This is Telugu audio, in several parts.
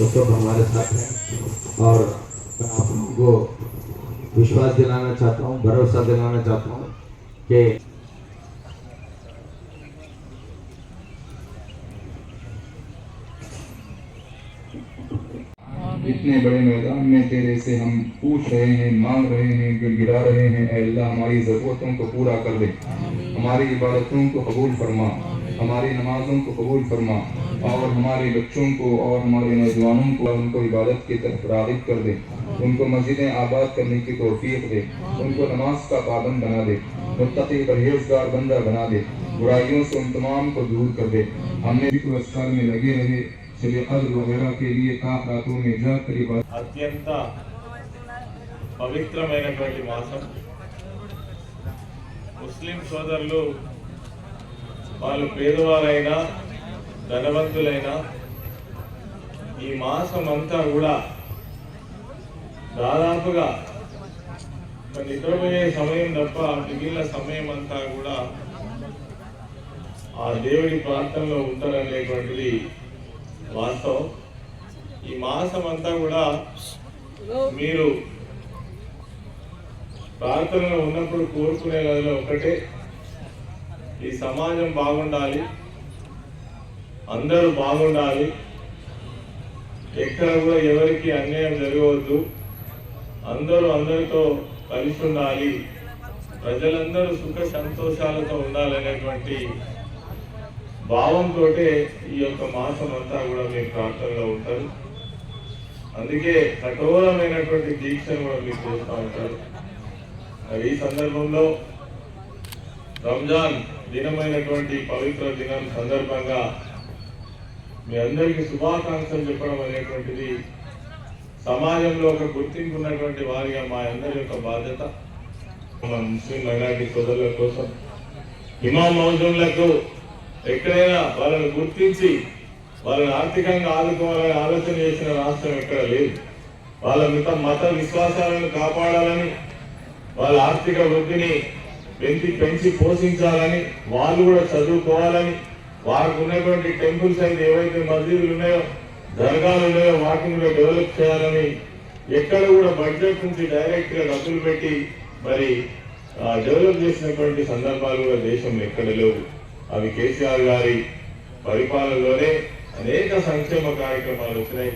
وہ سب ہمارے ساتھ ہیں اور میں آپ لوگوں کو وشواس دلانا چاہتا ہوں بھروسہ دلانا چاہتا ہوں کہ اتنے بڑے میدان میں تیرے سے ہم پوچھ رہے ہیں مانگ رہے ہیں گڑ گرا رہے ہیں اے اللہ ہماری ضرورتوں کو پورا کر دے ہماری عبادتوں کو قبول فرما۔ ہماری نمازوں کو قبول فرما اور ہمارے بچوں کو اور ہمارے نوجوانوں کو ان کو عبادت کی طرف راغب کر دے۔ ان کو مسجدیں آباد کرنے کی توفیق دے۔ ان کو نماز کا پابند بنا دے۔ متقی پرہیزگار بندہ بنا دے۔ برائیوں سے ان تمام کو دور کر دے۔ ہم نے ذکر اسکار میں لگے رہے۔ شب قدر وغیرہ کے لیے کاف راتوں میں جا کر عبادت పవిత్రమైనటువంటి మాసం ముస్లిం సోదరులు వాళ్ళు పేదవారైనా ధనవంతులైనా ఈ మాసం అంతా కూడా దాదాపుగా నిద్రపోయే సమయం తప్ప మిగిలిన సమయం అంతా కూడా ఆ దేవుడి ప్రాంతంలో ఉంటారనేటువంటిది వాస్తవం. ఈ మాసం అంతా కూడా మీరు ప్రార్థనలో ఉన్నప్పుడు కోరుకునే గదిలో ఒకటే. ఈ సమాజం బాగుండాలి. అందరూ బాగుండాలి. ఎక్కడ కూడా ఎవరికి అన్యాయం జరగవద్దు. అందరూ అందరితో కలిసి ఉండాలి. ప్రజలందరూ సుఖ సంతోషాలతో ఉండాలనేటువంటి భావంతో ఈ యొక్క మాసం అంతా కూడా మీరు ప్రార్థనలో ఉంటారు. అందుకే కఠోరమైనటువంటి దీక్షను కూడా మీరు చేస్తూ ఉంటారు. మరి ఈ సందర్భంలో రంజాన్ దినమైనటువంటి పవిత్ర దినం సందర్భంగా మీ అందరికీ శుభాకాంక్షలు చెప్పడం అనేటువంటిది సమాజంలో ఒక గుర్తింపు ఉన్నటువంటి వారిగా మా అందరి యొక్క బాధ్యత. మన ముస్లిం అలాంటి సోదరుల కోసం ఇమాం మౌజున్లకు ఎక్కడైనా వాళ్ళని గుర్తించి వాళ్ళని ఆర్థికంగా ఆదుకోవాలని ఆలోచన చేసిన రాష్ట్రం ఎక్కడ లేదు. వాళ్ళ మిగతా మత విశ్వాసాలను కాపాడాలని వాళ్ళ ఆర్థిక వృద్ధిని పెంచి పెంచి పోషించాలని వాళ్ళు కూడా చదువుకోవాలని వారికి ఉన్నటువంటి టెంపుల్స్ అయితే ఏవైతే మసీదులు ఉన్నాయో దర్గాలు ఉన్నాయో వాటిని కూడా డెవలప్ చేయాలని ఎక్కడ కూడా బడ్జెట్ నుంచి డైరెక్ట్గా డబ్బులు పెట్టి మరి డెవలప్ చేసినటువంటి సందర్భాలు కూడా దేశంలో ఎక్కడ లేవు. అవి కేసీఆర్ గారి పరిపాలనలోనే అనేక సంక్షేమ కార్యక్రమాలు వచ్చినాయి.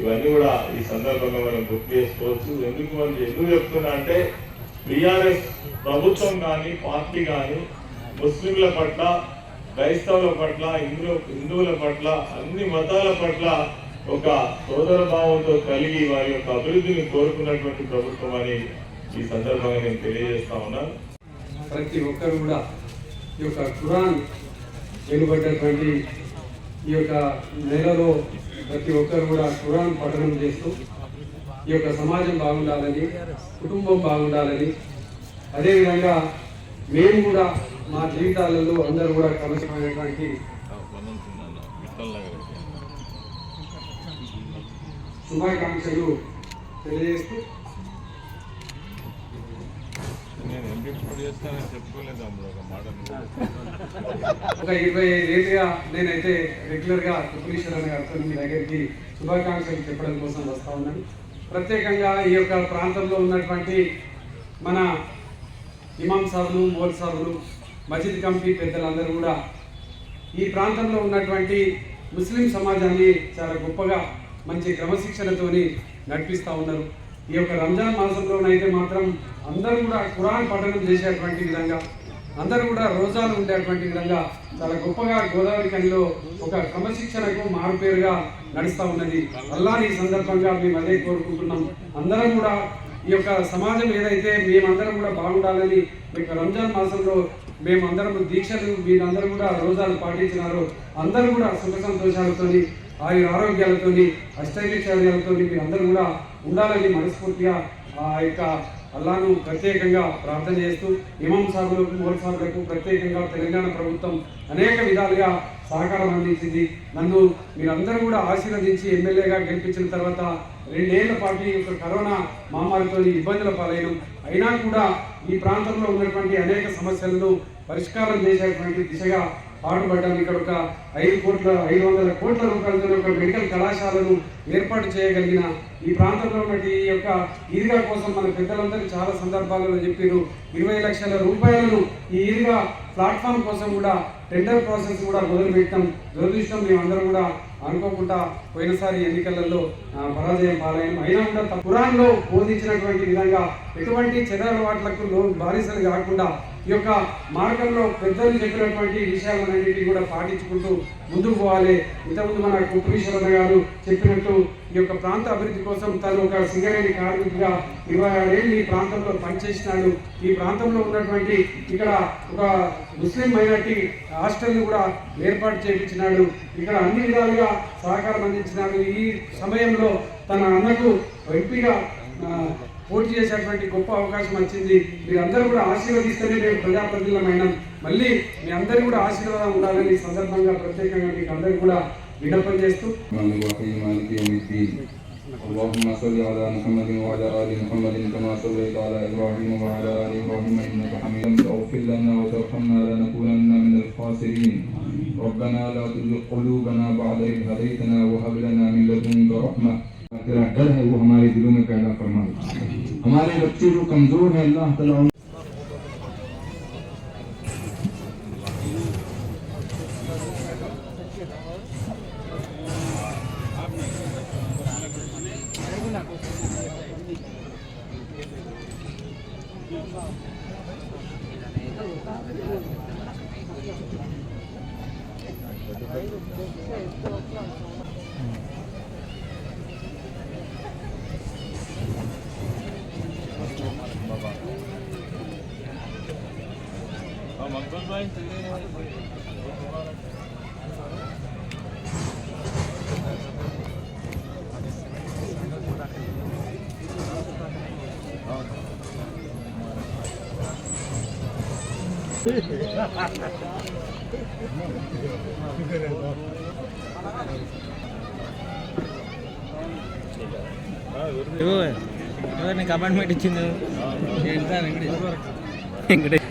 ఇవన్నీ కూడా ఈ సందర్భంగా మనం గుర్తు చేసుకోవచ్చు. ఎందుకు మనం ఎందుకు చెప్తున్నా అంటే బీఆర్ఎస్ ప్రభుత్వం కానీ పార్టీ కానీ ముస్లింల పట్ల క్రైస్తవుల పట్ల హిందూ హిందువుల పట్ల అన్ని మతాల పట్ల ఒక సోదర భావంతో కలిగి వారి యొక్క అభివృద్ధిని కోరుకున్నటువంటి ప్రభుత్వం అని ఈ సందర్భంగా నేను తెలియజేస్తా ఉన్నాను ప్రతి ఒక్కరు కూడా ఈ యొక్క ఖురాన్ వెలువడ్డటువంటి ఈ యొక్క నెలలో ప్రతి ఒక్కరు కూడా ఖురాన్ పఠనం చేస్తూ ఈ యొక్క సమాజం బాగుండాలని కుటుంబం బాగుండాలని. అదేవిధంగా మేము కూడా మా జీవితాలలో అందరూ కూడా కలుసుకునేటువంటి శుభాకాంక్షలు తెలియజేస్తూ ఒక ఇరవై ఐదేళ్ళుగా నేనైతే రెగ్యులర్గా త్రిపురీశ్వరన్ గారితో మీ దగ్గరికి శుభాకాంక్షలు చెప్పడం కోసం వస్తా ఉన్నాను. ప్రత్యేకంగా ఈ యొక్క ప్రాంతంలో ఉన్నటువంటి మన ఇమాం సాబులు మోల్ సాబులు మసీద్ కమిటీ పెద్దలందరూ కూడా ఈ ప్రాంతంలో ఉన్నటువంటి ముస్లిం సమాజాన్ని చాలా గొప్పగా మంచి క్రమశిక్షణతోని నడిపిస్తూ ఉన్నారు. ఈ యొక్క రంజాన్ మాసంలోనైతే మాత్రం అందరూ కూడా ఖురాన్ పఠనం చేసేటువంటి విధంగా అందరూ కూడా రోజాలు ఉండేటువంటి విధంగా చాలా గొప్పగా గోదావరి కనిలో ఒక క్రమశిక్షణకు మారుపేరుగా నడుస్తూ ఉన్నది. అల్లాని ఈ సందర్భంగా మేము అదే కోరుకుంటున్నాం. అందరం కూడా ఈ యొక్క సమాజం ఏదైతే మేమందరం కూడా బాగుండాలని మీ యొక్క రంజాన్ మాసంలో మేమందరం దీక్షలు మీరందరూ కూడా రోజాలు పాటించినారో. అందరూ కూడా సుఖ సంతోషాలతో ఆయుర ఆరోగ్యాలతోని అష్టైశ్వర్యాలతోని మీరందరూ కూడా ఉండాలని మనస్ఫూర్తిగా ఆ యొక్క అల్లాను ప్రత్యేకంగా ప్రార్థన చేస్తూ ఇమాం సాగులకు మోల్ సాబులకు ప్రత్యేకంగా తెలంగాణ ప్రభుత్వం అనేక విధాలుగా సహకారం అందించింది. నన్ను మీరందరూ కూడా ఆశీర్వదించి ఎమ్మెల్యేగా గెలిపించిన తర్వాత రెండేళ్ళ పాటు ఈ యొక్క కరోనా మహమ్మారితో ఇబ్బందుల పాలైనం. అయినా కూడా ఈ ప్రాంతంలో ఉన్నటువంటి అనేక సమస్యలను పరిష్కారం చేసేటువంటి దిశగా పాటుపడ్డాం ఇక్కడ ఒక ఐదు కోట్ల ఐదు వందల కోట్ల రూపాయలతో ఒక మెడికల్ కళాశాలను ఏర్పాటు చేయగలిగిన ఈ ప్రాంతంలో ఉన్న ఈ యొక్క ఈదిగా కోసం మన పెద్దలందరూ చాలా సందర్భాలలో చెప్పారు ఇరవై లక్షల రూపాయలను ఈ ఈదిగా ప్లాట్ఫామ్ కోసం కూడా టెండర్ ప్రాసెస్ కూడా మొదలుపెట్టడం దురదృష్టం మేమందరం కూడా అనుకోకుండా పోయినసారి ఎన్నికలలో పరాజయం పాలయం అయినా కూడా త- ఖురాన్లో బోధించినటువంటి విధంగా ఎటువంటి చెడు అలవాట్లకు లో బానిసలు కాకుండా ఈ యొక్క మార్గంలో పెద్దలు చెప్పినటువంటి విషయాలన్నింటినీ కూడా పాటించుకుంటూ ముందుకు పోవాలి. ఇంతకుముందు మన కుటుంబీశ్వరన్న గారు చెప్పినట్టు ఈ యొక్క ప్రాంత అభివృద్ధి కోసం తను ఒక సింగరేణి కార్మికుడిగా ఇరవై ఆరేళ్ళు ఈ ప్రాంతంలో పనిచేసినాడు. ఈ ప్రాంతంలో ఉన్నటువంటి ఇక్కడ ఒక ముస్లిం మైనార్టీ హాస్టల్ని కూడా ఏర్పాటు చేయించినాడు. ఇక్కడ అన్ని విధాలుగా సహకారం అందించినాడు. ఈ సమయంలో తన అన్నకు ఎంపీగా పోటీ చేసేటువంటి గొప్ప అవకాశం వచ్చింది మీరందరూ కూడా ఆశీర్వదిస్తేనే మేము ప్రజాప్రతినిధులమైన మళ్ళీ మీ అందరికీ కూడా ఆశీర్వాదం ఉండాలని ఈ సందర్భంగా ప్రత్యేకంగా మీకు అందరికీ కూడా విన్నపం చేస్తూ الرحمن الرحيم مالك يوم الدين اللهم صل على محمد وعلى ال محمد كما صليت على ابراهيم وعلى ال ابراهيم انك حميد اغفر لنا وترحمنا لنكونن من الخاسرين ربنا لا تزغ قلوبنا بعد إذ هديتنا وهب لنا من لدنك رحمة تیرا ڈر ہے، وہ ہمارے دلوں میں پیدا فرما ہمارے بچے جو کمزور ہیں، اللہ تعالیٰ ఎవరిని కమెంట్మెంట్ ఇచ్చింది వెంకటేష్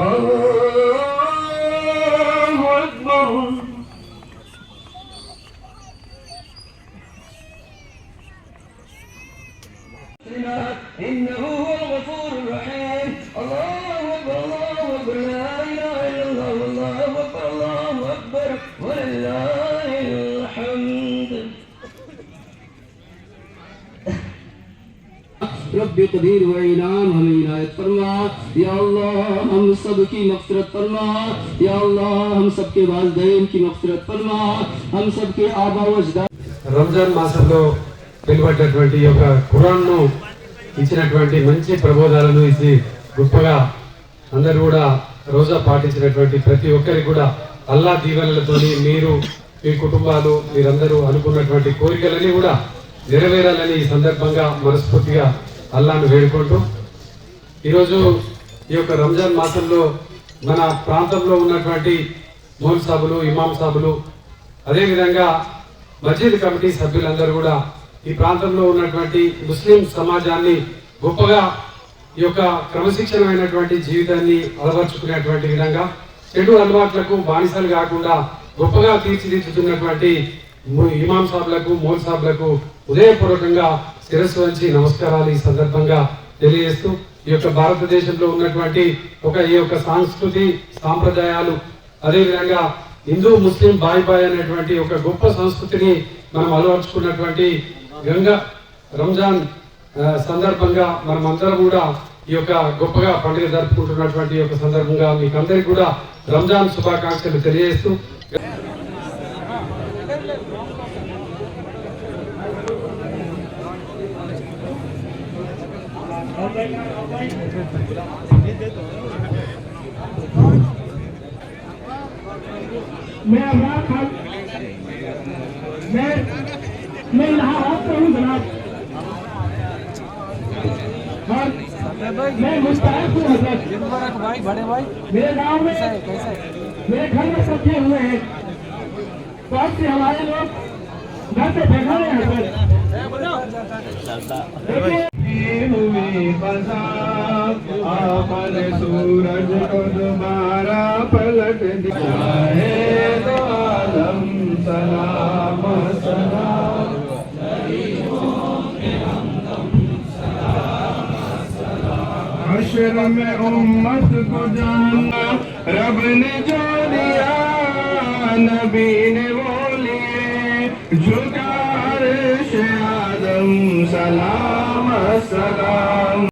Oh. रब कदीर व इनाम हमें इनायत फरमा या अल्लाह हम सब की मफफरत फरमा या अल्लाह हम सब के वालदेन की मफफरत फरमा हम सब के आबा व अजदाद రంజాన్ మాసంలో వెలువడ్డటువంటి ఈ యొక్క ఖురాన్ను ఇచ్చినటువంటి మంచి ప్రబోధాలను ఇచ్చి గొప్పగా అందరూ కూడా రోజా పాటించినటువంటి ప్రతి ఒక్కరికి కూడా అల్లా దీవెనలతోని మీరు మీ కుటుంబాలు మీరందరూ అనుకున్నటువంటి కోరికలన్నీ కూడా నెరవేరాలని ఈ సందర్భంగా మనస్ఫూర్తిగా అల్లాను వేడుకుంటూ ఈరోజు ఈ యొక్క రంజాన్ మాసంలో మన ప్రాంతంలో ఉన్నటువంటి మౌల్ సాబులు ఇమాం సాబులు అదేవిధంగా మస్జిద్ కమిటీ సభ్యులందరూ కూడా ఈ ప్రాంతంలో ఉన్నటువంటి ముస్లిం సమాజాన్ని గొప్పగా ఈ యొక్క క్రమశిక్షణమైనటువంటి జీవితాన్ని అలవర్చుకునేటువంటి విధంగా చెడు అలవాట్లకు బానిసలు కాకుండా గొప్పగా తీర్చిదిద్దుతున్నటువంటి ఇమాం సాబ్లకు మోల్ సాబ్లకు ఉదయపూర్వకంగా శిరస్సు వంచి నమస్కారాలు ఈ సందర్భంగా తెలియజేస్తూ ఈ యొక్క భారతదేశంలో ఉన్నటువంటి ఒక ఈ యొక్క సాంస్కృతి సాంప్రదాయాలు అదేవిధంగా హిందూ ముస్లిం బాయ్ బాయ్ అనేటువంటి ఒక గొప్ప సంస్కృతిని మనం అలవర్చుకున్నటువంటి గంగా రంజాన్ సందర్భంగా మనం అందరం కూడా ఈ యొక్క గొప్పగా పండుగ జరుపుకుంటున్నటువంటి యొక్క సందర్భంగా మీకు అందరికీ కూడా రంజాన్ శుభాకాంక్షలు తెలియజేస్తూ میں ابراہ خان میں میں الہ سے ہوں جناب۔ اور میں مستحق ہوں حضرت۔ بھائی بڑے بھائی میرے گاؤں میں میرے گھر میں سبزے ہوئے ہیں۔ بہت سے ہمارے لوگ سورج کو دوبارہ پلٹ دکھائے ہے سلام۔ سلام میں امت کو جاننا رب نے جو دیا نبی نے وہ में उम्मत को जानना रब ने जो दिया नबी ने वो लिए झुका अर्श आदम सलाम सलाम